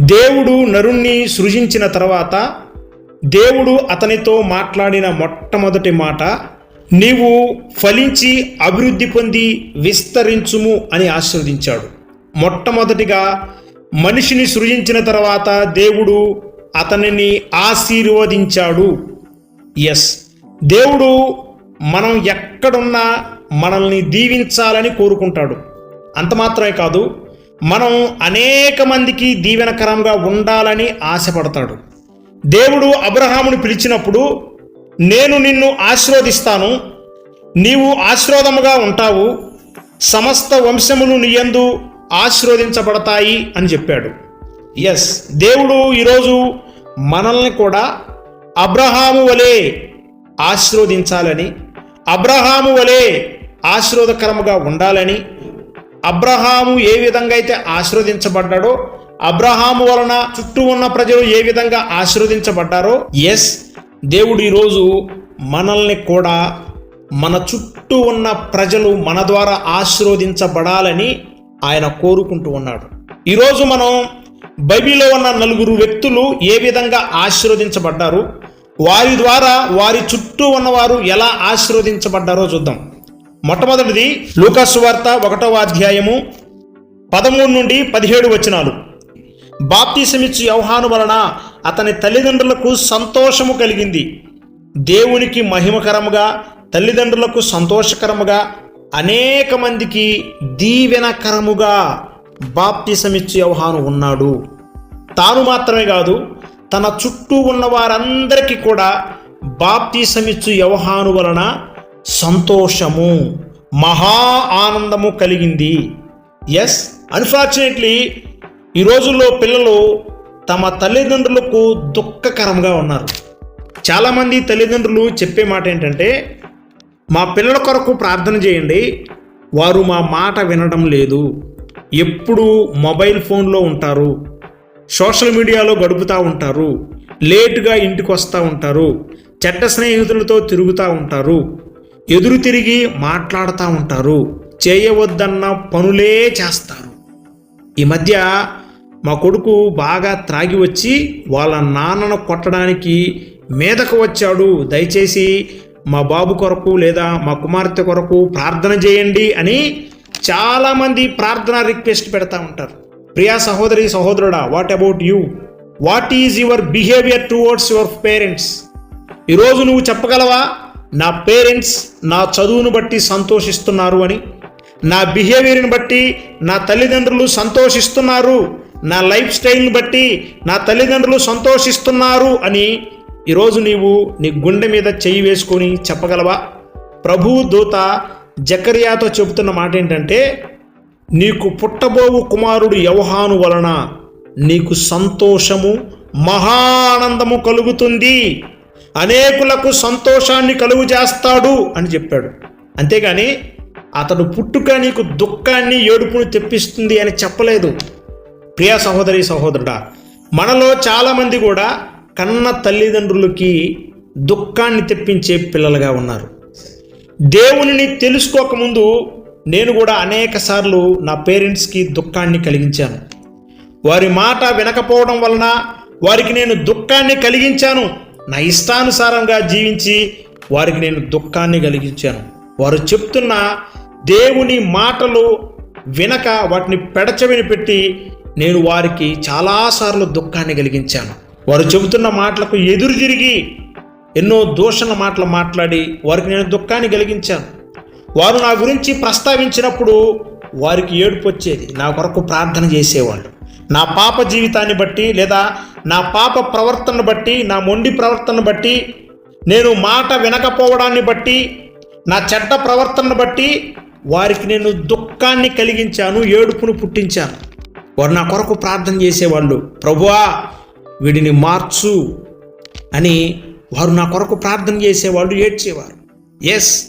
దేవుడు నరుణ్ణి సృజించిన తర్వాత దేవుడు అతనితో మాట్లాడిన మొట్టమొదటి మాట నీవు ఫలించి అభివృద్ధి పొంది విస్తరించుము అని ఆశీర్వదించాడు. మొట్టమొదటిగా మనిషిని సృజించిన తర్వాత దేవుడు అతనిని ఆశీర్వదించాడు. ఎస్ దేవుడు మనం ఎక్కడున్నా మనల్ని దీవించాలని కోరుకుంటాడు. అంత మాత్రమే కాదు మనం అనేక మందికి దీవెనకరంగా ఉండాలని ఆశపడతాడు. దేవుడు అబ్రహామును పిలిచినప్పుడు నేను నిన్ను ఆశీర్వదిస్తాను నీవు ఆశీర్వాదముగా ఉంటావు సమస్త వంశములు నీయందు ఆశీర్వదించబడతాయి అని చెప్పాడు. ఎస్ దేవుడు ఈరోజు మనల్ని కూడా అబ్రహాము వలె ఆశీర్వదించాలని అబ్రహాము వలె ఆశీర్వాదకరముగా ఉండాలని అబ్రహాము ఏ విధంగా అయితే ఆశీర్వదించబడ్డాడో అబ్రహాము వలన చుట్టూ ఉన్న ప్రజలు ఏ విధంగా ఆశీర్వదించబడ్డారో ఎస్ దేవుడు ఈరోజు మనల్ని కూడా మన చుట్టూ ఉన్న ప్రజలు మన ద్వారా ఆశీర్వదించబడాలని ఆయన కోరుకుంటూ ఉన్నాడు. ఈరోజు మనం బైబిల్లో ఉన్న నలుగురు వ్యక్తులు ఏ విధంగా ఆశీర్వదించబడ్డారు వారి ద్వారా వారి చుట్టూ ఉన్నవారు ఎలా ఆశీర్వదించబడ్డారో చూద్దాం. మొట్టమొదటిది లూకాసు వార్త ఒకటవ అధ్యాయము పదమూడు నుండి పదిహేడు వచనాలు. బాప్తీసమిచ్చు యవహాను వలన అతని తల్లిదండ్రులకు సంతోషము కలిగింది. దేవునికి మహిమకరముగా తల్లిదండ్రులకు సంతోషకరముగా అనేక మందికి దీవెనకరముగా బాప్తిసమిచ్చు యవహాను ఉన్నాడు. తాను మాత్రమే కాదు తన చుట్టూ ఉన్న వారందరికీ కూడా బాప్తిసమిచ్చు యవహాను వలన సంతోషము మహా ఆనందము కలిగింది. ఎస్ అన్ఫార్చునేట్లీ ఈ రోజుల్లో పిల్లలు తమ తల్లిదండ్రులకు దుఃఖకరంగా ఉన్నారు. చాలామంది తల్లిదండ్రులు చెప్పే మాట ఏంటంటే మా పిల్లల కొరకు ప్రార్థన చేయండి వారు మా మాట వినడం లేదు. ఎప్పుడు మొబైల్ ఫోన్లో ఉంటారు సోషల్ మీడియాలో గడుపుతూ ఉంటారు లేటుగా ఇంటికి వస్తూ ఉంటారు చెడ్డ స్నేహితులతో తిరుగుతూ ఉంటారు ఎదురు తిరిగి మాట్లాడుతూ ఉంటారు. చేయవద్దన్న పనులే చేస్తారు. ఈ మధ్య మా కొడుకు బాగా త్రాగి వచ్చి వాళ్ళ నాన్నను కొట్టడానికి మీదకు వచ్చాడు. దయచేసి మా బాబు కొరకు లేదా మా కుమార్తె కొరకు ప్రార్థన చేయండి అని చాలామంది ప్రార్థన రిక్వెస్ట్ పెడతా ఉంటారు. ప్రియా సహోదరి సహోదరుడా what about you what is your behaviour towards your parents ఈరోజు నువ్వు చెప్పగలవా? నా పేరెంట్స్ నా చదువును బట్టి సంతోషిస్తున్నారు అని నా బిహేవియర్ని బట్టి నా తల్లిదండ్రులు సంతోషిస్తున్నారు నా లైఫ్ స్టైల్ని బట్టి నా తల్లిదండ్రులు సంతోషిస్తున్నారు అని ఈరోజు నీవు నీ గుండె మీద చెయ్యి వేసుకొని చెప్పగలవా? ప్రభు దూత జకర్యాతో చెబుతున్న మాట ఏంటంటే నీకు పుట్టబోవు కుమారుడు యవహాను వలన నీకు సంతోషము మహానందము కలుగుతుంది. అనేకులకు సంతోషాన్ని కలుగు చేస్తాడు అని చెప్పాడు. అంతేగాని అతడు పుట్టుక నీకు దుఃఖాన్ని ఏడుపును తెప్పిస్తుంది అని చెప్పలేదు. ప్రియ సహోదరి సహోదరుడా మనలో చాలామంది కూడా కన్న తల్లిదండ్రులకి దుఃఖాన్ని తెప్పించే పిల్లలుగా ఉన్నారు. దేవునిని తెలుసుకోకముందు నేను కూడా అనేక సార్లు నా పేరెంట్స్కి దుఃఖాన్ని కలిగించాను. వారి మాట వినకపోవడం వలన వారికి నేను దుఃఖాన్ని కలిగించాను. నా ఇష్టానుసారంగా జీవించి వారికి నేను దుఃఖాన్ని కలిగించాను. వారు చెప్తున్న దేవుని మాటలు వినక వాటిని పెడచవిని పెట్టి నేను వారికి చాలాసార్లు దుఃఖాన్ని కలిగించాను. వారు చెబుతున్న మాటలకు ఎదురు తిరిగి ఎన్నో దూషణ మాటలు మాట్లాడి వారికి నేను దుఃఖాన్ని కలిగించాను. వారు నా గురించి ప్రస్తావించినప్పుడు వారికి ఏడుపు వచ్చేది నా కొరకు ప్రార్థన చేసేవాళ్ళు. నా పాప జీవితాన్ని బట్టి లేదా నా పాప ప్రవర్తనను బట్టి నా మొండి ప్రవర్తనను బట్టి నేను మాట వినకపోవడాన్ని బట్టి నా చెడ్డ ప్రవర్తనను బట్టి వారికి నేను దుఃఖాన్ని కలిగించాను ఏడుపును పుట్టించాను. వారు నా కొరకు ప్రార్థన చేసేవాళ్ళు. ప్రభువా వీడిని మార్చు అని వారు నా కొరకు ప్రార్థన చేసేవాళ్ళు ఏడ్చేవారు. ఎస్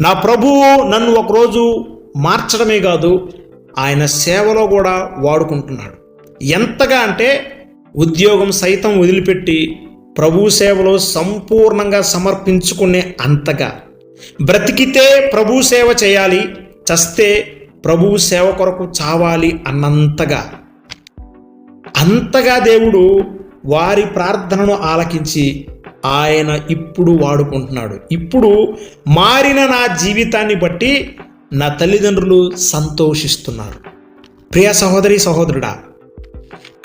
నా ప్రభువు నన్ను ఒకరోజు మార్చడమే కాదు ఆయన సేవలో కూడా వాడుకుంటున్నాడు. ఎంతగా అంటే ఉద్యోగం సైతం వదిలిపెట్టి ప్రభు సేవలో సంపూర్ణంగా సమర్పించుకునే అంతగా. బ్రతికితే ప్రభు సేవ చేయాలి చస్తే ప్రభు సేవ కొరకు చావాలి అన్నంతగా. అంతగా దేవుడు వారి ప్రార్థనను ఆలకించి ఆయన ఇప్పుడు వాడుకుంటున్నాడు. ఇప్పుడు మారిన నా జీవితాన్ని బట్టి నా తల్లిదండ్రులు సంతోషిస్తున్నారు. ప్రియ సహోదరి సహోదరుడా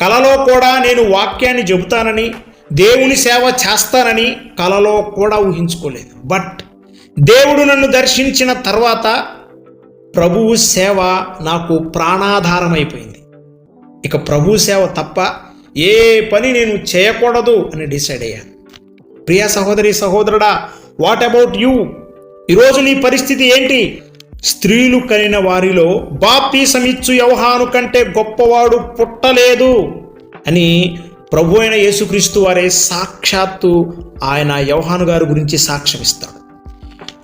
కలలో కూడా నేను వాక్యాన్ని చెబుతానని దేవుని సేవ చేస్తానని కలలో కూడా ఊహించుకోలేదు. బట్ దేవుడు నన్ను దర్శించిన తర్వాత ప్రభువు సేవ నాకు ప్రాణాధారమైపోయింది. ఇక ప్రభు సేవ తప్ప ఏ పని నేను చేయకూడదు అని డిసైడ్ అయ్యాను. ప్రియ సహోదరి సహోదరుడా వాట్ అబౌట్ యూ ఈరోజు నీ పరిస్థితి ఏంటి? స్త్రీలు కలిగిన వారిలో బాప్తీసమిచ్చు యవహాను కంటే గొప్పవాడు పుట్టలేదు అని ప్రభు అయిన యేసుక్రీస్తు వారే సాక్షాత్తు ఆయన యవహాను గారి గురించి సాక్ష్యం ఇస్తాడు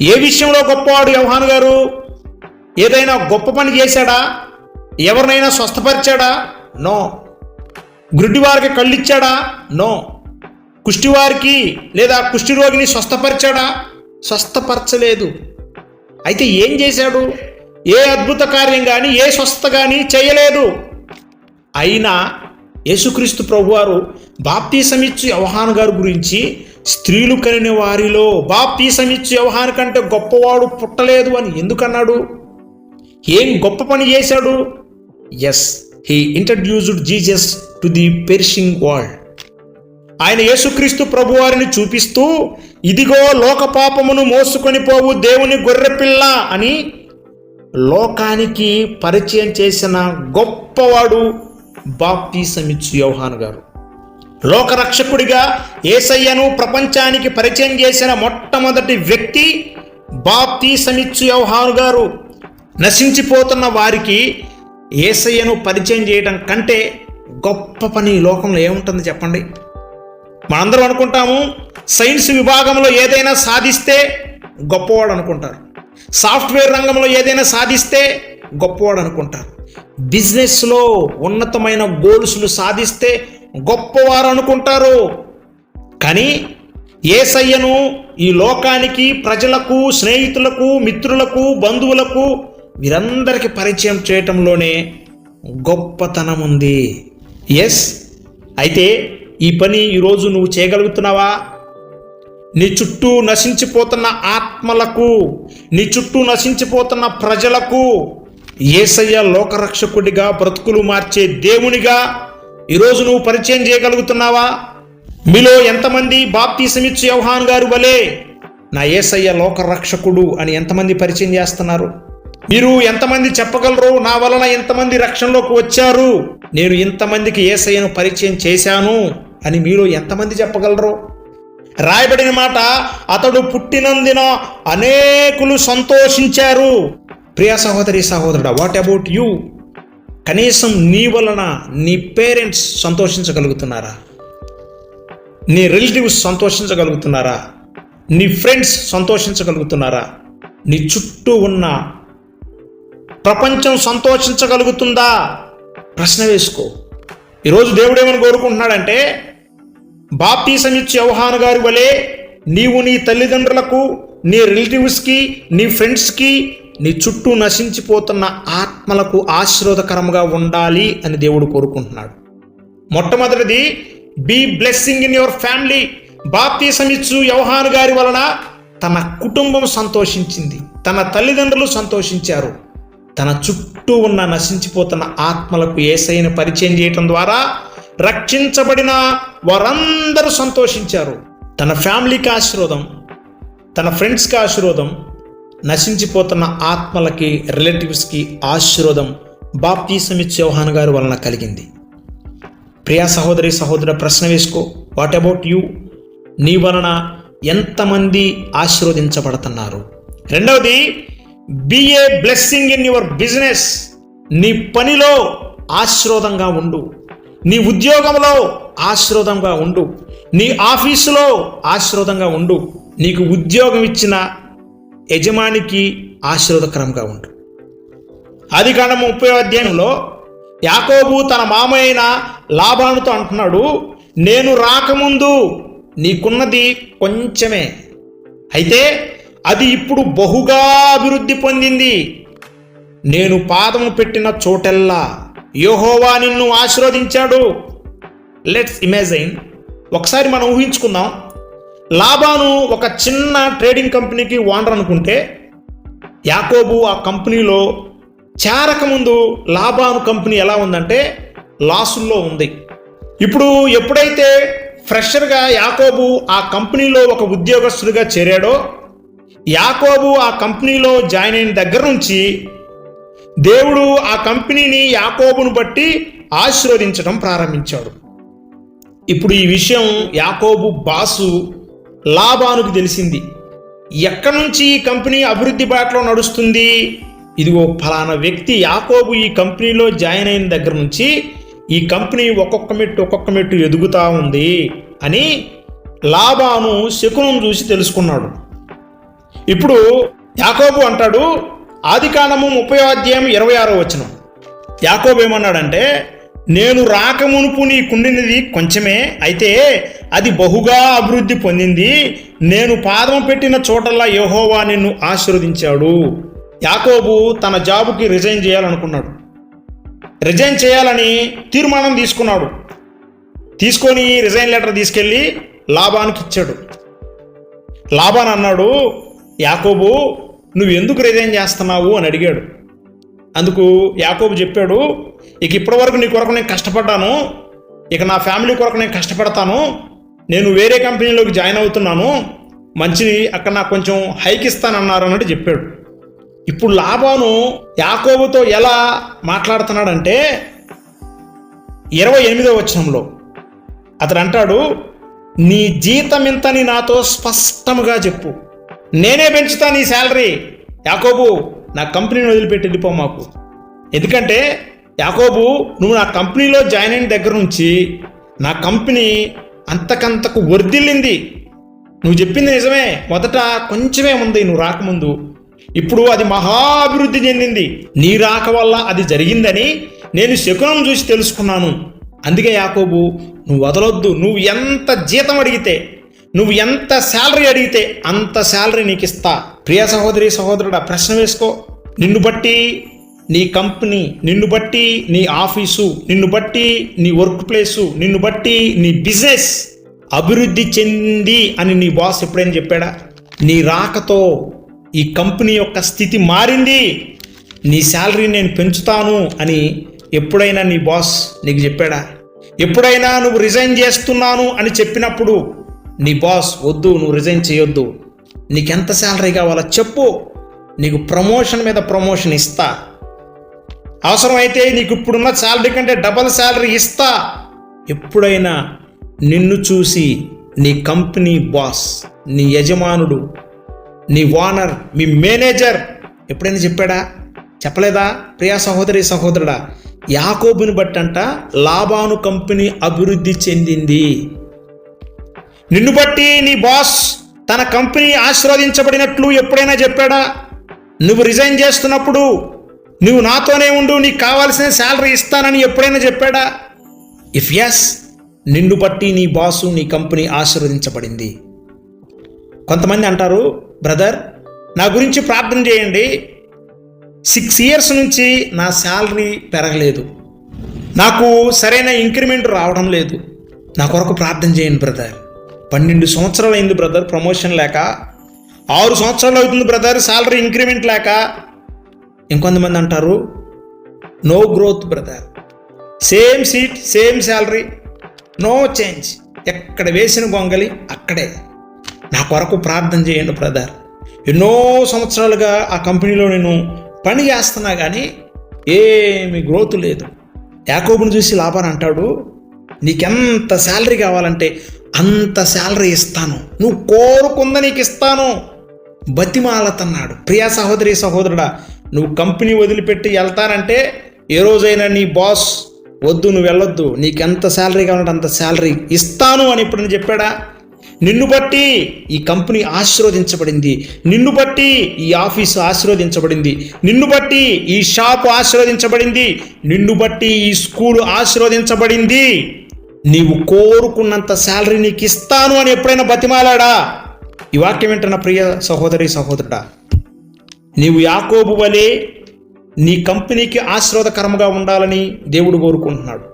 ఏ విషయంలో గొప్పవాడు యవహాను గారు? ఏదైనా గొప్ప పని చేశాడా? ఎవరినైనా స్వస్థపరిచాడా? నో. గుడ్డివారికి కళ్ళిచ్చాడా? నో. కుష్టివారికి లేదా కుష్టిరోగిని స్వస్థపరిచాడా? స్వస్థపరచలేదు. అయితే ఏం చేశాడు? ఏ అద్భుత కార్యం కానీ ఏ స్వస్థ కానీ చేయలేదు. అయినా యేసుక్రీస్తు ప్రభువారు బాప్తీసమిచ్చు యవహాన్ గారి గురించి స్త్రీలు కలిగిన వారిలో బాప్తీసమిచ్చు యవహాన్ కంటే గొప్పవాడు పుట్టలేదు అని ఎందుకన్నాడు? ఏం గొప్ప పని చేశాడు? Yes he introduced Jesus to the perishing world ఆయన యేసుక్రీస్తు ప్రభువారిని చూపిస్తూ ఇదిగో లోక పాపమును మోసుకొని పోవు దేవుని గొర్రెపిల్ల అని లోకానికి పరిచయం చేసిన గొప్పవాడు బాప్తీసమిచ్చు యోహాను గారు. లోకరక్షకుడిగా ఏసయ్యను ప్రపంచానికి పరిచయం చేసిన మొట్టమొదటి వ్యక్తి బాప్తీసమిచ్చు యోహాను గారు. నశించిపోతున్న వారికి ఏసయ్యను పరిచయం చేయడం కంటే గొప్ప పని లోకంలో ఏముంటుంది చెప్పండి? మనందరం అనుకుంటాము సైన్స్ విభాగంలో ఏదైనా సాధిస్తే గొప్పవాడు అనుకుంటారు. సాఫ్ట్వేర్ రంగంలో ఏదైనా సాధిస్తే గొప్పవాడు అనుకుంటారు. బిజినెస్లో ఉన్నతమైన గోల్స్లు సాధిస్తే గొప్పవారు అనుకుంటారు. కానీ ఏసయ్యను ఈ లోకానికి ప్రజలకు స్నేహితులకు మిత్రులకు బంధువులకు వీరందరికీ పరిచయం చేయటంలోనే గొప్పతనం ఉంది. ఎస్ అయితే ఈ పని ఈరోజు నువ్వు చేయగలుగుతున్నావా? నీ చుట్టూ నశించిపోతున్న ఆత్మలకు నీ చుట్టూ నశించిపోతున్న ప్రజలకు ఏసయ్య లోకరక్షకుడిగా బ్రతుకులు మార్చే దేవునిగా ఈరోజు నువ్వు పరిచయం చేయగలుగుతున్నావా? మీలో ఎంతమంది బాప్తీసమిచ్చు యవహాన్ గారు వలే నా ఏసయ్య లోకరక్షకుడు అని ఎంతమంది పరిచయం చేస్తున్నారు? మీరు ఎంతమంది చెప్పగలరు? నా వలన ఎంతమంది రక్షణలోకి వచ్చారు? నేను ఇంతమందికి ఏసయ్యను పరిచయం చేశాను. అని మీరు ఎంతమంది చెప్పగలరు? రాయబడిన మాట అతడు పుట్టినందున అనేకులు సంతోషించారు. ప్రియ సహోదరి సహోదరుడా వాట్ అబౌట్ యూ కనీసం నీ వలన నీ పేరెంట్స్ సంతోషించగలుగుతున్నారా? నీ రిలేటివ్స్ సంతోషించగలుగుతున్నారా? నీ ఫ్రెండ్స్ సంతోషించగలుగుతున్నారా? నీ చుట్టూ ఉన్న ప్రపంచం సంతోషించగలుగుతుందా? ప్రశ్న వేసుకో. ఈరోజు దేవుడు ఏమని కోరుకుంటున్నాడంటే బాప్తీసమిచ్చి యవహాను గారి వలె నీవు నీ తల్లిదండ్రులకు నీ రిలేటివ్స్కి నీ ఫ్రెండ్స్కి నీ చుట్టూ నశించిపోతున్న ఆత్మలకు ఆశీర్వదకరంగా ఉండాలి అని దేవుడు కోరుకుంటున్నాడు. మొట్టమొదటిది be blessing in your family. బాప్తీసమిచ్చు యవహాను గారి వలన తన కుటుంబం సంతోషించింది తన తల్లిదండ్రులు సంతోషించారు. తన చుట్టూ ఉన్న నశించిపోతున్న ఆత్మలకు ఏసైని పరిచయం చేయటం ద్వారా రక్షించబడిన వారందరూ సంతోషించారు. తన ఫ్యామిలీకి ఆశీర్వాదం తన ఫ్రెండ్స్కి ఆశీర్వాదం నశించిపోతున్న ఆత్మలకి రిలేటివ్స్కి ఆశీర్వాదం సమిత్ చౌహాన్ గారి వలన కలిగింది. ప్రియా సహోదరి సహోదర ప్రశ్న వేసుకో. వాట్ అబౌట్ యూ నీ వలన ఎంతమంది ఆశీర్వదించబడుతున్నారు? రెండవది be a blessing in your business నీ పనిలో ఆశీర్వాదంగా ఉండు. నీ ఉద్యోగంలో ఆశీర్వాదంగా ఉండు. నీ ఆఫీసులో ఆశీర్వాదంగా ఉండు. నీకు ఉద్యోగం ఇచ్చిన యజమానికి ఆశీర్వాదకరంగా ఉండు. ఆది కాండం ముప్పై అధ్యాయంలో యాకోబు తన మామైన లాభానుతో అంటున్నాడు నేను రాకముందు నీకున్నది కొంచెమే. అయితే అది ఇప్పుడు బహుగా అభివృద్ధి పొందింది. నేను పాదము పెట్టిన చోటెల్లా యెహోవా నిన్ను ఆశీర్వదించాడు. లెట్స్ ఇమాజిన్ ఒకసారి మనం ఊహించుకుందాం. లాభాను ఒక చిన్న ట్రేడింగ్ కంపెనీకి ఓనర్ అనుకుంటే యాకోబు ఆ కంపెనీలో చేరకముందు లాభాను కంపెనీ ఎలా ఉందంటే లాసుల్లో ఉంది. ఇప్పుడు ఎప్పుడైతే ఫ్రెషర్గా యాకోబు ఆ కంపెనీలో ఒక ఉద్యోగస్తుడిగా చేరాడో యాకోబు ఆ కంపెనీలో జాయిన్ అయిన దగ్గర నుంచి దేవుడు ఆ కంపెనీని యాకోబును బట్టి ఆశీర్వదించడం ప్రారంభించాడు. ఇప్పుడు ఈ విషయం యాకోబు బాసు లాభానుకు తెలిసింది. ఎక్కడి నుంచి ఈ కంపెనీ అభివృద్ధి బాటలో నడుస్తుంది? ఇదిగో ఫలానా వ్యక్తి యాకోబు ఈ కంపెనీలో జాయిన్ అయిన దగ్గర నుంచి ఈ కంపెనీ ఒక్కొక్క మెట్టు ఒక్కొక్క మెట్టు ఎదుగుతా ఉంది అని లాభాను శకునం చూసి తెలుసుకున్నాడు. ఇప్పుడు యాకోబు అంటాడు ఆదికాండము ముప్పై అధ్యాయం ఇరవై ఆరో వచనం. యాకోబు ఏమన్నాడంటే నేను రాకమునుపు నీకుండినది కొంచెమే అయితే అది బహుగా అభివృద్ధి పొందింది. నేను పాదం పెట్టిన చోటల్లా యహోవా నిన్ను ఆశీర్వదించాడు. యాకోబు తన జాబుకి రిజైన్ చేయాలనుకున్నాడు. రిజైన్ చేయాలని తీర్మానం తీసుకున్నాడు. తీసుకొని రిజైన్ లెటర్ తీసుకెళ్ళి లాభానికి ఇచ్చాడు. లాభాన్ అన్నాడు యాకోబు నువ్వు ఎందుకు రిజైన్ చేస్తున్నావు? అని అడిగాడు. అందుకు యాకోబు చెప్పాడు ఇక ఇప్పటివరకు నీ కొరకు నేను కష్టపడ్డాను ఇక నా ఫ్యామిలీ కొరకు నేను కష్టపడతాను నేను వేరే కంపెనీలోకి జాయిన్ అవుతున్నాను మంచి అక్కడ నాకు కొంచెం హైక్ ఇస్తానన్నారు అన్నట్టు చెప్పాడు. ఇప్పుడు లాభాను యాకోబుతో ఎలా మాట్లాడుతున్నాడంటే ఇరవై ఎనిమిదో వచనంలో అతడు అంటాడు నీ జీతం ఇంతని నాతో స్పష్టముగా చెప్పు. నేనే పెంచుతా నీ శాలరీ. యాకోబు నా కంపెనీని వదిలిపెట్టి వెళ్ళిపో మాకు. ఎందుకంటే యాకోబు నువ్వు నా కంపెనీలో జాయిన్ అయిన దగ్గర నుంచి నా కంపెనీ అంతకంతకు వర్దిల్లింది నువ్వు చెప్పింది నిజమే. మొదట కొంచెమే ఉంది నువ్వు రాకముందు. ఇప్పుడు అది మహా అభివృద్ధి చెందింది. నీ రాక వల్ల అది జరిగిందని నేను శకునం చూసి తెలుసుకున్నాను. అందుకే యాకోబు నువ్వు వదలొద్దు. నువ్వు ఎంత జీతం అడిగితే నువ్వు ఎంత శాలరీ అడిగితే అంత శాలరీ నీకు ఇస్తా ప్రియ సహోదరి సహోదరుడా ప్రశ్న వేసుకో. నిన్ను బట్టి నీ కంపెనీ నిన్ను బట్టి నీ ఆఫీసు నిన్ను బట్టి నీ వర్క్ ప్లేసు నిన్ను బట్టి నీ బిజినెస్ అభివృద్ధి చెంది అని నీ బాస్ ఎప్పుడైనా చెప్పాడా? నీ రాకతో ఈ కంపెనీ యొక్క స్థితి మారింది. నీ శాలరీ నేను పెంచుతాను అని ఎప్పుడైనా నీ బాస్ నీకు చెప్పాడా? ఎప్పుడైనా నువ్వు రిజైన్ చేస్తున్నాను అని చెప్పినప్పుడు నీ బాస్ వద్దు నువ్వు రిజైన్ చేయొద్దు. నీకెంత శాలరీ కావాలో చెప్పు. నీకు ప్రమోషన్ మీద ప్రమోషన్ ఇస్తా. అవసరమైతే నీకు ఇప్పుడున్న శాలరీ కంటే డబల్ శాలరీ ఇస్తా. ఎప్పుడైనా నిన్ను చూసి నీ కంపెనీ బాస్ నీ యజమానుడు నీ ఓనర్ మీ మేనేజర్ ఎప్పుడైనా చెప్పాడా? చెప్పలేదా? ప్రియా సహోదరి సహోదరుడా యాకోబుని బట్టంట లాభాను కంపెనీ అభివృద్ధి చెందింది. నిన్ను బట్టి నీ బాస్ తన కంపెనీ ఆశీర్వదించబడినట్లు ఎప్పుడైనా చెప్పాడా? నువ్వు రిజైన్ చేస్తున్నప్పుడు నువ్వు నాతోనే ఉండు నీకు కావాల్సిన శాలరీ ఇస్తానని ఎప్పుడైనా చెప్పాడా? ఇఫ్ ఎస్ నిన్ను బట్టి నీ బాసు నీ కంపెనీ ఆశీర్వదించబడింది. కొంతమంది అంటారు బ్రదర్ నా గురించి ప్రార్థన చేయండి. సిక్స్ ఇయర్స్ నుంచి నా శాలరీ పెరగలేదు. నాకు సరైన ఇంక్రిమెంట్ రావడం లేదు. నా కొరకు ప్రార్థన చేయండి బ్రదర్. పన్నెండు సంవత్సరాలు అయింది బ్రదర్ ప్రమోషన్ లేక. ఆరు సంవత్సరాలు అవుతుంది బ్రదర్ శాలరీ ఇంక్రిమెంట్ లేక. ఇంకొంతమంది అంటారు no growth brother same seat same salary no change ఎక్కడ వేసిన గొంగలి అక్కడే. నా కొరకు ప్రార్థన చేయండి బ్రదర్. ఎన్నో సంవత్సరాలుగా ఆ కంపెనీలో నేను పని చేస్తున్నా కానీ ఏమి గ్రోత్ లేదు. యాకోబుని చూసి లాభాన్ని అంటాడు నీకెంత శాలరీ కావాలంటే అంత శాలరీ ఇస్తాను. నువ్వు కోరుకుంద నీకు ఇస్తాను. బతిమాలతన్నాడు ప్రియా సహోదరి సహోదరుడా నువ్వు కంపెనీ వదిలిపెట్టి వెళ్తానంటే ఏ రోజైనా నీ బాస్ వద్దు నువ్వు వెళ్ళొద్దు. నీకు ఎంత శాలరీ కావాలంటే అంత శాలరీ ఇస్తాను అని ఇప్పుడు చెప్పాడా? నిన్ను బట్టి ఈ కంపెనీ ఆశీర్వదించబడింది. నిన్ను బట్టి ఈ ఆఫీసు ఆశీర్వదించబడింది. నిన్ను బట్టి ఈ షాపు ఆశీర్వదించబడింది. నిన్ను బట్టి ఈ స్కూలు ఆశీర్వదించబడింది. నీవు కోరుకున్నంత శాలరీ నీకు ఇస్తాను అని ఎప్పుడైనా బతిమాలాడా? ఈ వాక్యం ఏంటన్న ప్రియ సహోదరి సహోదరుడా నీవు యాకోబు వలె నీ కంపెనీకి ఆశీర్వాదకరముగా ఉండాలని దేవుడు కోరుకుంటున్నాడు.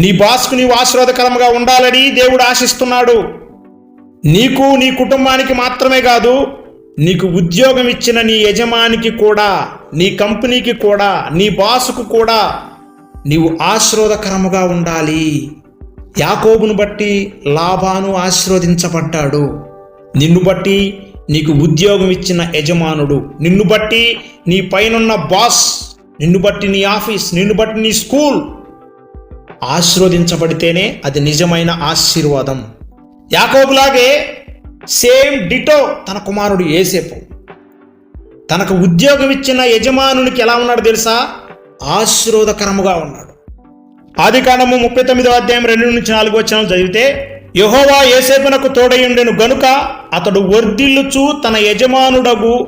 నీ బాస్కు నీవు ఆశీర్వాదకరంగా ఉండాలని దేవుడు ఆశిస్తున్నాడు. నీకు నీ కుటుంబానికి మాత్రమే కాదు నీకు ఉద్యోగం ఇచ్చిన నీ యజమానికి కూడా నీ కంపెనీకి కూడా నీ బాసుకు కూడా నీవు ఆశ్రోదకరముగా ఉండాలి. యాకోబును బట్టి లాభాను ఆశీర్వదించబడ్డాడు. నిన్ను బట్టి నీకు ఉద్యోగం ఇచ్చిన యజమానుడు. నిన్ను బట్టి నీ పైనున్న బాస్. నిన్ను బట్టి నీ ఆఫీస్. నిన్ను బట్టి నీ స్కూల్. ఆశీర్వదించబడితేనే అది నిజమైన ఆశీర్వాదం. యాకోబులాగే సేమ్ డిటో తన కుమారుడు ఏసేపు తనకు ఉద్యోగం ఇచ్చిన యజమానునికి ఎలా ఉన్నాడు తెలుసా? ఆశీర్వదకరముగా ఉన్నాడు. ఆది కాండము ముప్పై తొమ్మిదో అధ్యాయం రెండు నుంచి నాలుగు వచ్చిన చదివితే యహోవా ఏసేపునకు తోడయుండెను గనుక అతడు వర్ధిల్లుచు తన యజమానుడగు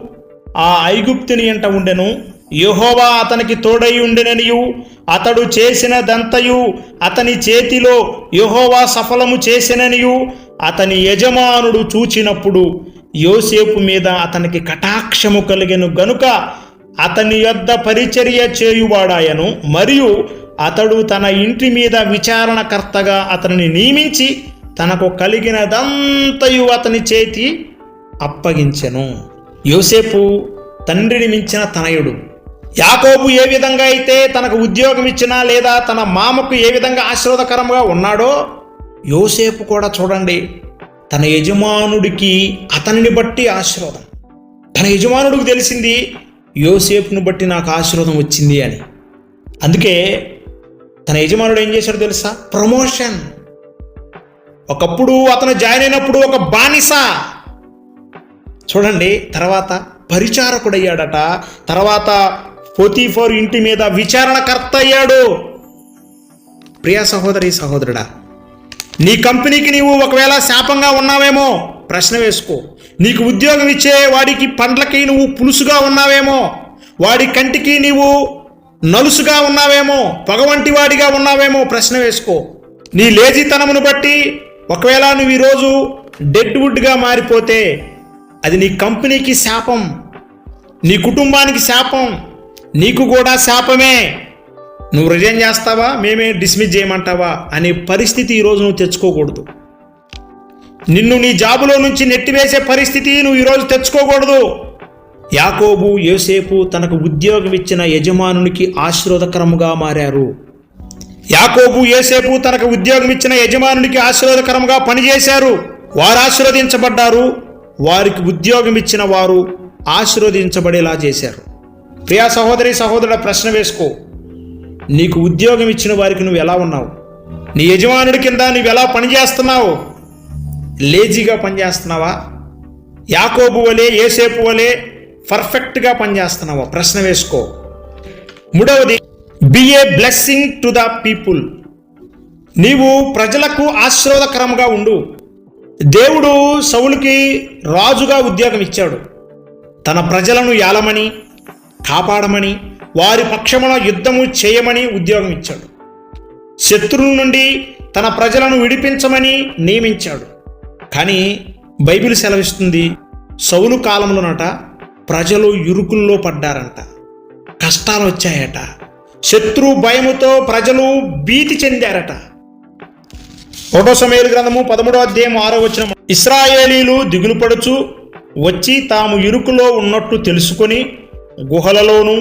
ఆ ఐగుప్తిని ఎంట ఉండెను. యహోవా అతనికి తోడై ఉండెననియు అతడు చేసినదంతయు అతని చేతిలో యహోవా సఫలము చేసిననియు అతని యజమానుడు చూచినప్పుడు యోసేపు మీద అతనికి కటాక్షము కలిగెను గనుక అతని యొద్ద పరిచర్య చేయువాడాయను మరియు అతడు తన ఇంటి మీద విచారణకర్తగా అతనిని నియమించి తనకు కలిగినదంతయు అతని చేతి అప్పగించెను. యోసేపు తండ్రిని మించిన తనయుడు. యాకోబు ఏ విధంగా అయితే తనకు ఉద్యోగం ఇచ్చినా లేదా తన మామకు ఏ విధంగా ఆశీర్వాదకరంగా ఉన్నాడో యోసేపు కూడా చూడండి తన యజమానుడికి అతనిని బట్టి ఆశీర్వాదం. తన యజమానుడికి తెలిసింది యోసేపును బట్టి నాకు ఆశీర్వాదం వచ్చింది అని. అందుకే తన యజమానుడు ఏం చేశాడో తెలుసా? ప్రమోషన్. ఒకప్పుడు అతను జాయిన్ అయినప్పుడు ఒక బానిస. చూడండి తర్వాత పరిచారకుడయ్యాడట. తర్వాత ఫోర్ ఇంటి మీద విచారణకర్త అయ్యాడు ప్రియ సహోదరి సహోదరుడా నీ కంపెనీకి నీవు ఒకవేళ శాపంగా ఉన్నావేమో ప్రశ్న వేసుకో. నీకు ఉద్యోగం ఇచ్చే వాడికి పండ్లకి నువ్వు పులుసుగా ఉన్నావేమో? వాడి కంటికి నీవు నలుసుగా ఉన్నావేమో? పొగవంటి వాడిగా ఉన్నావేమో? ప్రశ్న వేసుకో. నీ లేజితనమును బట్టి ఒకవేళ నువ్వు ఈరోజు డెడ్ వుడ్గా మారిపోతే అది నీ కంపెనీకి శాపం. నీ కుటుంబానికి శాపం. నీకు కూడా శాపమే. నువ్వు రిజైన్ చేస్తావా? మేమే డిస్మిస్ చేయమంటావా? అనే పరిస్థితి ఈరోజు నువ్వు తెచ్చుకోకూడదు. నిన్ను నీ జాబులో నుంచి నెట్టివేసే పరిస్థితి నువ్వు ఈరోజు తెచ్చుకోకూడదు. యాకోబు యోసేపు తనకు ఉద్యోగం ఇచ్చిన యజమానునికి ఆశీర్వదకరముగా మారారు. యాకోబు యోసేపు తనకు ఉద్యోగం ఇచ్చిన యజమానునికి ఆశీర్వాదకరముగా పనిచేశారు. వారు ఆశీర్వదించబడ్డారు. వారికి ఉద్యోగం ఇచ్చిన వారు ఆశీర్వదించబడేలా చేశారు. ప్రియా సహోదరి సహోదరుడు ప్రశ్న వేసుకో. నీకు ఉద్యోగం ఇచ్చిన వారికి నువ్వు ఎలా ఉన్నావు? నీ యజమానుడి కింద నువ్వు ఎలా పనిచేస్తున్నావు? లేజీగా పనిచేస్తున్నావా? యాకోబు వలే ఏసేపు వలే పర్ఫెక్ట్గా పనిచేస్తున్నావా? ప్రశ్న వేసుకో. మూడవది be a blessing to the people నీవు ప్రజలకు ఆశీర్వాదకరంగా ఉండు. దేవుడు సౌలుకి రాజుగా ఉద్యోగం ఇచ్చాడు. తన ప్రజలను ఏలమని కాపాడమని వారి పక్షమున యుద్ధము చేయమని ఉద్యోగం ఇచ్చాడు. శత్రువు నుండి తన ప్రజలను విడిపించమని నియమించాడు. కానీ బైబిల్ సెలవిస్తుంది సౌలు కాలంలోనట ప్రజలు ఇరుకుల్లో పడ్డారంట కష్టాలు వచ్చాయట శత్రు భయముతో ప్రజలు భీతి చెందారట. ఒకటో సమయలు గ్రంథము పదమూడో అధ్యాయం ఆరో వచ్చిన ఇస్రాయేలీలు దిగులు పడుచు వచ్చి తాము ఇరుకులో ఉన్నట్టు తెలుసుకొని గుహలలోనూ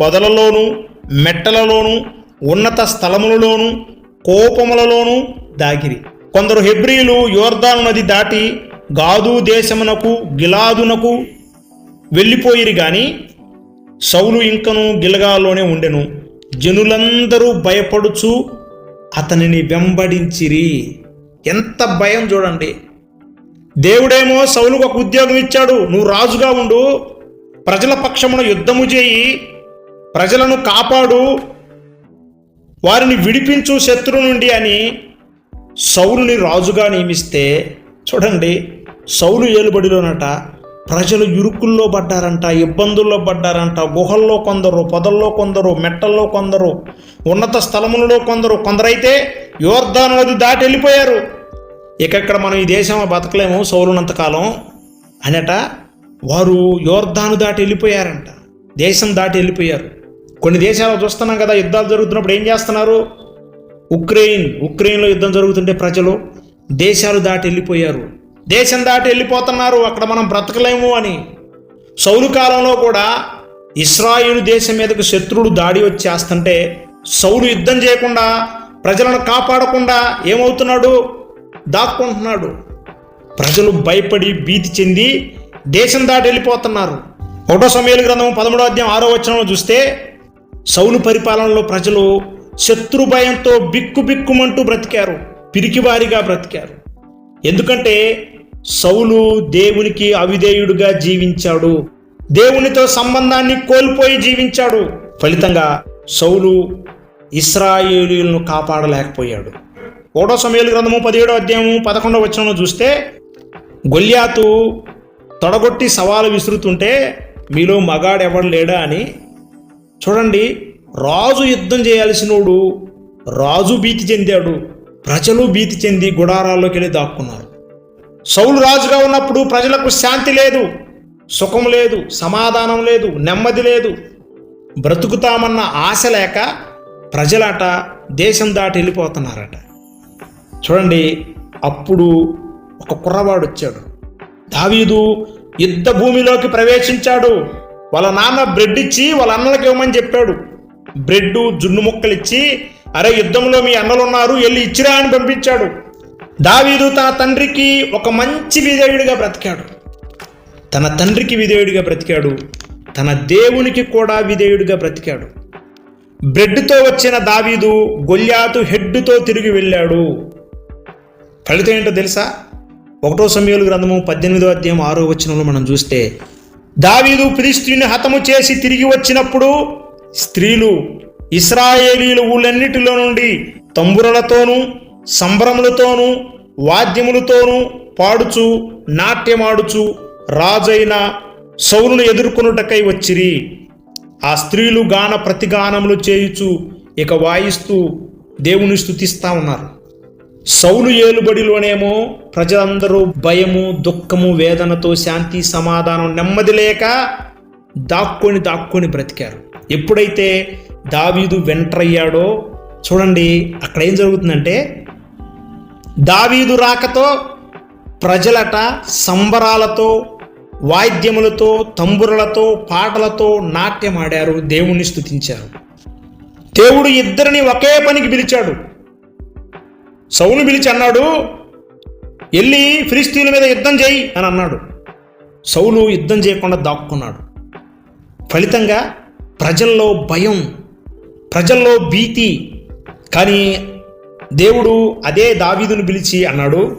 పొదలలోనూ మెట్టలలోనూ ఉన్నత స్థలములలోనూ కోపములలోనూ దాగిరి. కొందరు హెబ్రీలు యోర్దాను నది దాటి గాదు దేశమునకు గిలాదునకు వెళ్ళిపోయిరి గాని సౌలు ఇంకను గిలగాలోనే ఉండెను. జనులందరూ భయపడుచు అతనిని వెంబడించిరి. ఎంత భయం చూడండి. దేవుడేమో సౌలుకు ఒక ఉద్యోగం ఇచ్చాడు. నువ్వు రాజుగా ఉండు. ప్రజల పక్షమున యుద్ధము చేయి. ప్రజలను కాపాడు. వారిని విడిపించు శత్రు నుండి అని సౌలుని రాజుగా నియమిస్తే చూడండి సౌలు ఏలుబడిలోనట ప్రజలు ఇరుకుల్లో పడ్డారంట ఇబ్బందుల్లో పడ్డారంట గుహల్లో కొందరు పొదల్లో కొందరు మెట్టల్లో కొందరు ఉన్నత స్థలములలో కొందరు కొందరైతే యోర్ధాను నది దాటి వెళ్ళిపోయారు. ఇక ఇక్కడ మనం ఈ దేశం బతకలేము సౌలునంతకాలం అనట వారు యోర్ధాను దాటి వెళ్ళిపోయారంట దేశం దాటి వెళ్ళిపోయారు. కొన్ని దేశాలు చూస్తున్నాం కదా యుద్ధాలు జరుగుతున్నప్పుడు ఏం చేస్తున్నారు? ఉక్రెయిన్ ఉక్రెయిన్లో యుద్ధం జరుగుతుంటే ప్రజలు దేశాలు దాటి వెళ్ళిపోయారు. దేశం దాటి వెళ్ళిపోతున్నారు అక్కడ మనం బ్రతకలేము అని. సౌలు కాలంలో కూడా ఇస్రాయిలు దేశం మీదకు శత్రువులు దాడి వచ్చేస్తుంటే సౌలు యుద్ధం చేయకుండా ప్రజలను కాపాడకుండా ఏమవుతున్నాడు? దాక్కుంటున్నాడు. ప్రజలు భయపడి భీతి చెంది దేశం దాటి వెళ్ళిపోతున్నారు. ఒకటో సమయాల గ్రంథం పదమూడో అధ్యాయం ఆరో వచనంలో చూస్తే సౌలు పరిపాలనలో ప్రజలు శత్రు భయంతో బిక్కు బిక్కుమంటూ బ్రతికారు పిరికివారిగా బ్రతికారు. ఎందుకంటే సౌలు దేవునికి అవిధేయుడుగా జీవించాడు. దేవునితో సంబంధాన్ని కోల్పోయి జీవించాడు. ఫలితంగా సౌలు ఇస్రాయేలీలను కాపాడలేకపోయాడు. ఓడో సమయాల గ్రంథము పదిహేడో అధ్యాయము పదకొండవ వచనంలో చూస్తే గొల్యాతు తొడగొట్టి సవాలు విసురుతుంటే మీలో మగాడెవడు లేడా? అని చూడండి. రాజు యుద్ధం చేయాల్సినోడు రాజు భీతి చెందాడు ప్రజలు భీతి చెంది గుడారాల్లోకి వెళ్ళి దాక్కున్నారు. సౌలు రాజుగా ఉన్నప్పుడు ప్రజలకు శాంతి లేదు సుఖం లేదు సమాధానం లేదు నెమ్మది లేదు. బ్రతుకుతామన్న ఆశ లేక ప్రజలట దేశం దాటి వెళ్ళిపోతున్నారట. చూడండి అప్పుడు ఒక కుర్రవాడు వచ్చాడు. దావీదు యుద్ధ భూమిలోకి ప్రవేశించాడు. వాళ్ళ నాన్న బ్రెడ్ ఇచ్చి వాళ్ళ అన్నలకు ఇవ్వమని చెప్పాడు. బ్రెడ్ జున్ను ముక్కలు ఇచ్చి అరే యుద్ధంలో మీ అన్నలు ఉన్నారు వెళ్ళి ఇచ్చిరా అని పంపించాడు. దావీదు తన తండ్రికి ఒక మంచి విధేయుడిగా బ్రతికాడు. తన తండ్రికి విధేయుడిగా బ్రతికాడు. తన దేవునికి కూడా విధేయుడిగా బ్రతికాడు. బ్రెడ్తో వచ్చిన దావీదు గొల్యాతు హెడ్డుతో తిరిగి వెళ్ళాడు. ఫలితం ఏంటో తెలుసా? ఒకటో సమయాలు గ్రంథము పద్దెనిమిదో అధ్యాయం ఆరో వచనంలో మనం చూస్తే దావీదు ఫిలిస్తీని హతము చేసి తిరిగి వచ్చినప్పుడు స్త్రీలు ఇస్రాయేలీల ఊళ్ళన్నిటిలో నుండి తంబురలతోనూ సంబరములతోనూ వాద్యములతోనూ పాడుచు నాట్యమాడుచు రాజైన సౌలును ఎదుర్కొనుటకై వచ్చిరి. ఆ స్త్రీలు గాన ప్రతిగానములు చేయుచు ఇక వాయిస్తూ దేవుని స్తుతిస్తా ఉన్నారు. సౌలు ఏలుబడిలోనేమో ప్రజలందరూ భయము దుఃఖము వేదనతో శాంతి సమాధానం నెమ్మది లేక దాక్కొని దాక్కొని బ్రతికారు. ఎప్పుడైతే దావీదు వెంటరయ్యాడో చూడండి అక్కడ ఏం జరుగుతుందంటే దావీదు రాకతో ప్రజలట సంబరాలతో వాయిద్యములతో తంబురలతో పాటలతో నాట్యమాడారు దేవుణ్ణి స్తుతించారు. దేవుడు ఇద్దరిని ఒకే పనికి పిలిచాడు. సౌలు పిలిచి అన్నాడు వెళ్ళి ఫిలిస్తీన్ల మీద యుద్ధం చేయి అని అన్నాడు. సౌలు యుద్ధం చేయకుండా దాక్కున్నాడు. ఫలితంగా ప్రజల్లో భయం ప్రజల్లో భీతి. కానీ దేవుడు అదే దావీదును పిలిచి అన్నాడు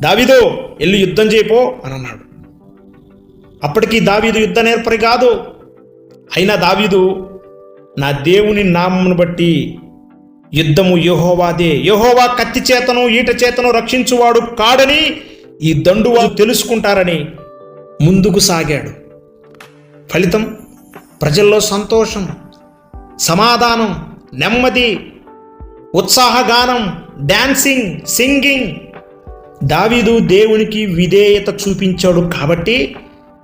దావీదో వెళ్ళి యుద్ధం చేయపో అని అన్నాడు. అప్పటికి దావీదు యుద్ధ నేర్పరి కాదు. అయినా దావీదు నా దేవుని నామమును బట్టి యుద్ధము యహోవాదే. యహోవా కత్తి చేతను ఈట చేతను రక్షించువాడు కాడని ఈ దండువారు తెలుసుకుంటారని ముందుకు సాగాడు. ఫలితం? ప్రజల్లో సంతోషం సమాధానం నెమ్మది ఉత్సాహగానం డాన్సింగ్ సింగింగ్ దావీదు దేవునికి విధేయత చూపించాడు కాబట్టి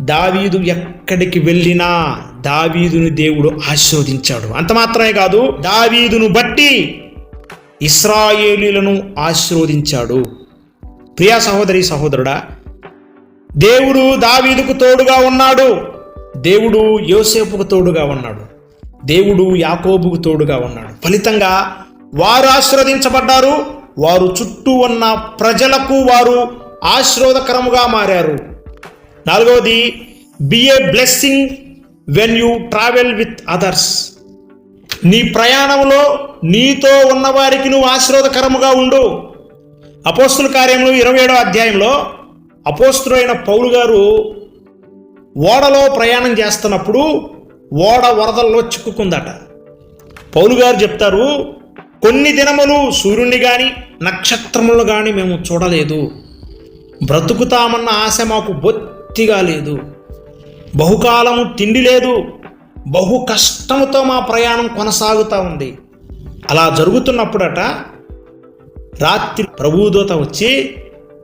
దావీదు ఎక్కడికి వెళ్ళినా దావీదుని దేవుడు ఆశీర్వదించాడు. అంత మాత్రమే కాదు దావీదును బట్టి ఇస్రాయేలీలను ఆశీర్వదించాడు. ప్రియా సహోదరి సహోదరుడా దేవుడు దావీదుకు తోడుగా ఉన్నాడు. దేవుడు యోసేపుకు తోడుగా ఉన్నాడు. దేవుడు యాకోబుకు తోడుగా ఉన్నాడు. ఫలితంగా వారు ఆశీర్వదించబడ్డారు. వారు చుట్టూ ఉన్న ప్రజలకు వారు ఆశీర్వదకరముగా మారారు. నాలుగవది be a blessing when you travel with others నీ ప్రయాణంలో నీతో ఉన్నవారికి నువ్వు ఆశీర్వాదకరముగా ఉండు. అపోస్తుల కార్యంలో ఇరవై ఏడో అధ్యాయంలో అపోస్తులైన పౌలు గారు ఓడలో ప్రయాణం చేస్తున్నప్పుడు ఓడ వరదల్లో చిక్కుకుందట. పౌలు గారు చెప్తారు కొన్ని దినములు సూర్యుని కానీ నక్షత్రములు కానీ మేము చూడలేదు. బ్రతుకుతామన్న ఆశ మాకు బొత్తిగా లేదు. బహుకాలము తిండి లేదు. బహు కష్టముతో మా ప్రయాణం కొనసాగుతూ ఉంది. అలా జరుగుతున్నప్పుడట రాత్రి ప్రభుదూత వచ్చి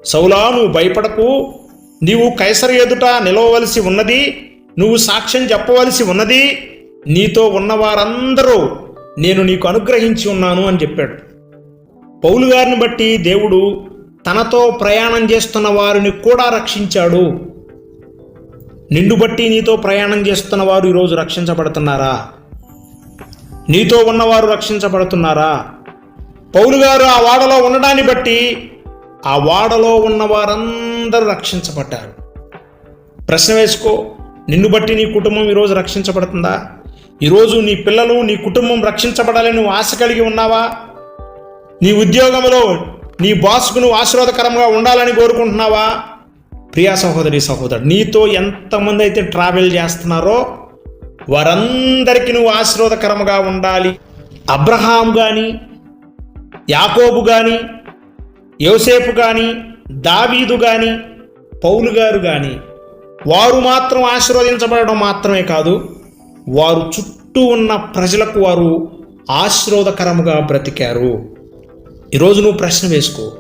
సౌలా నువ్వు భయపడకు. నీవు కైసరు ఎదుట నిలవవలసి ఉన్నది నువ్వు సాక్ష్యం చెప్పవలసి ఉన్నది నీతో ఉన్నవారందరూ నేను నీకు అనుగ్రహించి ఉన్నాను అని చెప్పాడు. పౌలు గారిని బట్టి దేవుడు తనతో ప్రయాణం చేస్తున్న వారిని కూడా రక్షించాడు. నిన్ను బట్టి నీతో ప్రయాణం చేస్తున్న వారు ఈరోజు రక్షించబడుతున్నారా? నీతో ఉన్నవారు రక్షించబడుతున్నారా? పౌలు గారు ఆ వాడలో ఉండడాన్ని బట్టి ఆ వాడలో ఉన్న వారందరూ రక్షించబడ్డారు. ప్రశ్న వేసుకో నిన్ను బట్టి నీ కుటుంబం ఈరోజు రక్షించబడుతుందా? ఈరోజు నీ పిల్లలు నీ కుటుంబం రక్షించబడాలని నువ్వు ఆశ కలిగి ఉన్నావా? నీ ఉద్యోగంలో నీ బాస్కు నువ్వు ఆశీర్వాదకరంగా ఉండాలని కోరుకుంటున్నావా? ప్రియా సహోదరి సహోదరు నీతో ఎంతమంది అయితే ట్రావెల్ చేస్తున్నారో వారందరికీ నువ్వు ఆశీర్వాదకరంగా ఉండాలి. అబ్రహాం కానీ యాకోబు కానీ యోసేపు కానీ దావీదు కానీ పౌలు గారు కానీ వారు మాత్రం ఆశీర్వదించబడడం మాత్రమే కాదు వారు చుట్టూ ఉన్న ప్రజలకు వారు ఆశీర్వదకరముగా బ్రతికారు. ఈరోజు నువ్వు ప్రశ్న వేసుకో.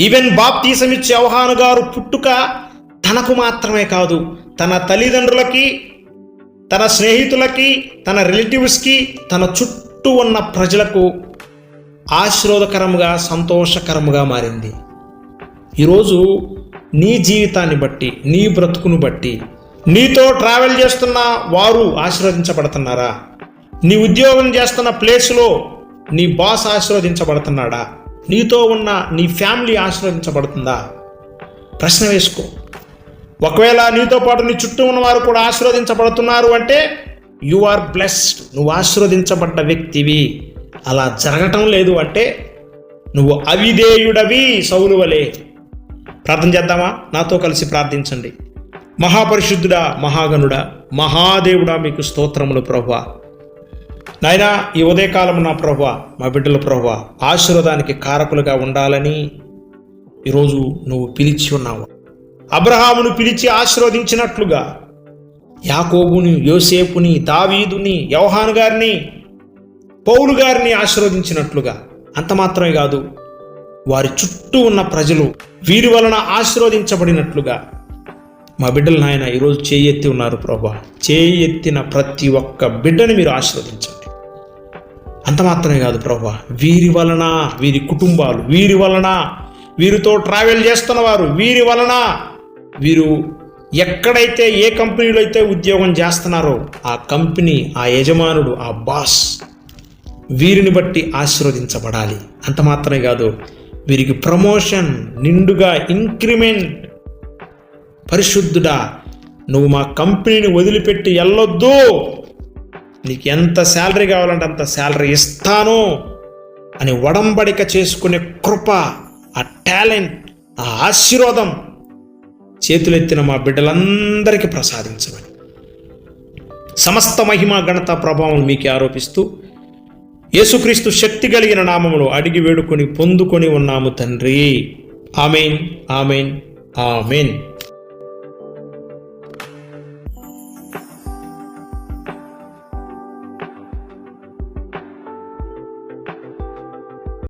ఈవెన్ బాప్తీసమిచ్చే అవహాను గారు పుట్టుక తనకు మాత్రమే కాదు తన తల్లిదండ్రులకి తన స్నేహితులకి తన రిలేటివ్స్కి తన చుట్టూ ఉన్న ప్రజలకు ఆశీర్వాదకరముగా సంతోషకరముగా మారింది. ఈరోజు నీ జీవితాన్ని బట్టి నీ బ్రతుకును బట్టి నీతో ట్రావెల్ చేస్తున్న వారు ఆశీర్వదించబడుతున్నారా? నీ ఉద్యోగం చేస్తున్న ప్లేస్లో నీ బాస్ ఆశీర్వదించబడుతున్నాడా? నీతో ఉన్న నీ ఫ్యామిలీ ఆశీర్వదించబడుతుందా? ప్రశ్న వేసుకో. ఒకవేళ నీతో పాటు నీ చుట్టూ ఉన్న వారు కూడా ఆశీర్వదించబడుతున్నారు అంటే యు ఆర్ బ్లెస్డ్ నువ్వు ఆశీర్వదించబడ్డ వ్యక్తివి. అలా జరగటం లేదు అంటే నువ్వు అవిధేయుడవి సౌలువలే ప్రార్థన చేద్దామా? నాతో కలిసి ప్రార్థించండి. మహాపరిశుద్ధుడా మహాగణుడా మహాదేవుడా మీకు స్తోత్రములు ప్రభు నాయనా ఈ ఉదయకాలం నా ప్రభు మా బిడ్డల ప్రభు ఆశీర్వాదానికి కారకులుగా ఉండాలని ఈరోజు నువ్వు పిలిచి ఉన్నావు. అబ్రహామును పిలిచి ఆశీర్వదించినట్లుగా యాకోబుని యోసేపుని దావీదుని యవహాను గారిని పౌలు గారిని ఆశీర్వదించినట్లుగా. అంత మాత్రమే కాదు వారి చుట్టూ ఉన్న ప్రజలు వీరి వలన ఆశీర్వదించబడినట్లుగా. మా బిడ్డలు నాయన ఈరోజు చేయి ఎత్తి ఉన్నారు ప్రభా. చేయి ఎత్తిన ప్రతి ఒక్క బిడ్డని మీరు ఆశీర్వదించండి. అంత మాత్రమే కాదు ప్రభా వీరి వలన వీరి కుటుంబాలు వీరి వలన వీరితో ట్రావెల్ చేస్తున్న వారు వీరి వలన వీరు ఎక్కడైతే ఏ కంపెనీలో అయితే ఉద్యోగం చేస్తున్నారో ఆ కంపెనీ ఆ యజమానుడు ఆ బాస్ వీరిని బట్టి ఆశీర్వదించబడాలి. అంత మాత్రమే కాదు వీరికి ప్రమోషన్ నిండుగా ఇంక్రిమెంట్. పరిశుద్ధుడా నువ్వు మా కంపెనీని వదిలిపెట్టి వెళ్ళొద్దు నీకు ఎంత శాలరీ కావాలంటే అంత శాలరీ ఇస్తాను అని వడంబడిక చేసుకునే కృప ఆ టాలెంట్ ఆ ఆశీర్వాదం చేతులెత్తిన మా బిడ్డలందరికీ ప్రసాదించమని. సమస్త మహిమ ఘనత ప్రభావం మీకే ఆరోపిస్తూ యేసుక్రీస్తు శక్తి కలిగిన నామములో అడిగి వేడుకొని పొందుకొని ఉన్నాము తండ్రి. Amen amen amen.